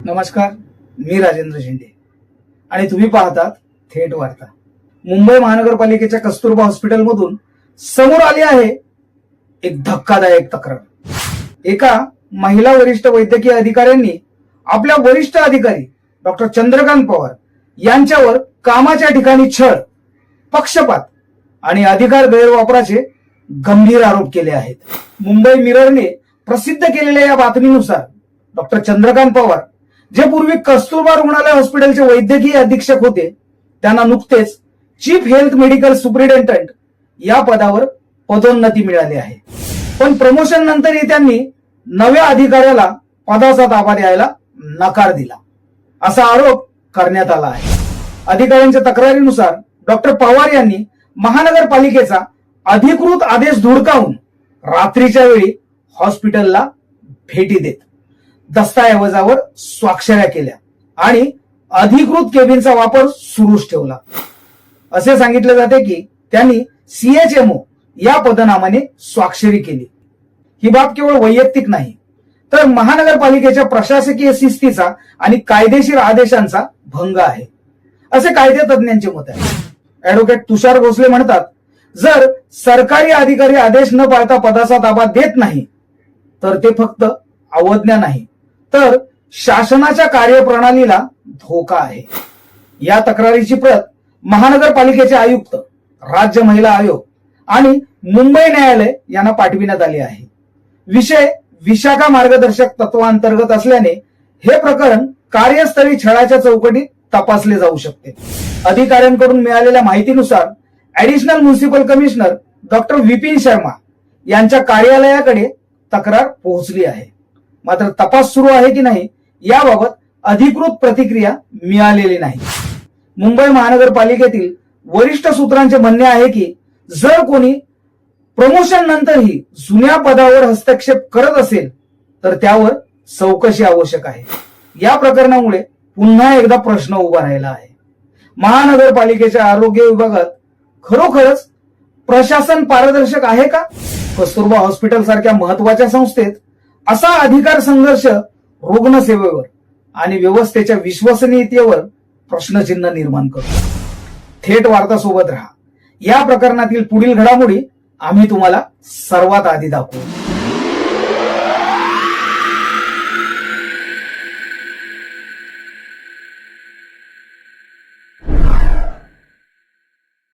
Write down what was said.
नमस्कार मी राजेंद्र शिंदे. आणि तुम्ही पाहतात थेट वार्ता. मुंबई महानगरपालिकेच्या कस्तुरबा हॉस्पिटलमधून समोर आली आहे एक धक्कादायक तक्रार. एका महिला वरिष्ठ वैद्यकीय अधिकाऱ्यांनी आपल्या वरिष्ठ अधिकारी डॉक्टर चंद्रकांत पवार यांच्यावर कामाच्या ठिकाणी छळ पक्षपात आणि अधिकार गैरवापराचे गंभीर आरोप केले आहेत. मुंबई मिररने प्रसिद्ध केलेल्या या बातमीनुसार डॉक्टर चंद्रकांत पवार जे पूर्वी कस्तुरबा रुग्णालय हॉस्पिटलचे वैद्यकीय अधीक्षक होते त्यांना नुकतेच चीफ हेल्थ मेडिकल सुप्रिटेंडंट या पदावर पदोन्नती मिळाली आहे. पण प्रमोशन नंतरही त्यांनी नव्या अधिकाऱ्याला पदाचा ताबा द्यायला नकार दिला. असा आरोप करण्यात आला आहे. अधिकाऱ्यांच्या तक्रारीनुसार डॉक्टर पवार यांनी महानगरपालिकेचा अधिकृत आदेश धुडकावून रात्रीच्या वेळी हॉस्पिटलला भेटी देत दस्ताऐवजावर स्वाक्षऱ्या केल्या आणि अधिकृत केबिनचा वापर सुरूच ठेवला. असे सांगितले जाते की त्यांनी सीएचएमओ या पदनामाने स्वाक्षरी केली. ही बाब केवळ वैयक्तिक नाही तर महानगरपालिकेच्या प्रशासकीय शिस्तीचा आणि कायदेशीर आदेशांचा भंग आहे. असे कायदे तज्ज्ञांचे मत आहे. ऍडव्होकेट तुषार भोसले म्हणतात जर सरकारी अधिकारी आदेश न पाळता पदाचा ताबा देत नाही तर ते फक्त अवज्ञा नाही. तर शासनाच्या कार्यप्रणालीला धोका आहे. या तक्रारीची प्रत महानगरपालिकेचे आयुक्त राज्य महिला आयोग आणि मुंबई न्यायालय यांना पाठविण्यात आली आहे. विषय विशाखा मार्गदर्शक तत्वांतर्गत असल्याने हे प्रकरण कार्यस्थळी छळाच्या चौकटीत तपासले जाऊ शकते. अधिकाऱ्यांकडून मिळालेल्या माहितीनुसार additional municipal commissioner doctor Vipin Sharma यांच्या कार्यालयाकडे तक्रार पोहोचली आहे. मात्र तपास सुरू आहे की नाही याबाबत अधिकृत प्रतिक्रिया मिळालेली नाही. मुंबई महानगरपालिकेतील वरिष्ठ सूत्रांचे म्हणणे आहे की जर कोणी प्रमोशन नंतरही जुन्या पदावर हस्तक्षेप करत असेल तर त्यावर चौकशी आवश्यक आहे. या प्रकरणामुळे पुन्हा एकदा प्रश्न उभा राहिला आहे. महानगरपालिकेच्या आरोग्य विभागात खरोखरच प्रशासन पारदर्शक आहे का? कस्तुरबा हॉस्पिटल सारख्या महत्त्वाच्या संस्थेत असा अधिकार संघर्ष रुग्णसेवेवर आणि व्यवस्थेच्या विश्वसनीयतेवर प्रश्नचिन्ह निर्माण करतो. थेट वार्ता सोबत राहा. या प्रकरणातील पुढील घडामोडी आम्ही तुम्हाला सर्वात आधी दाखवू.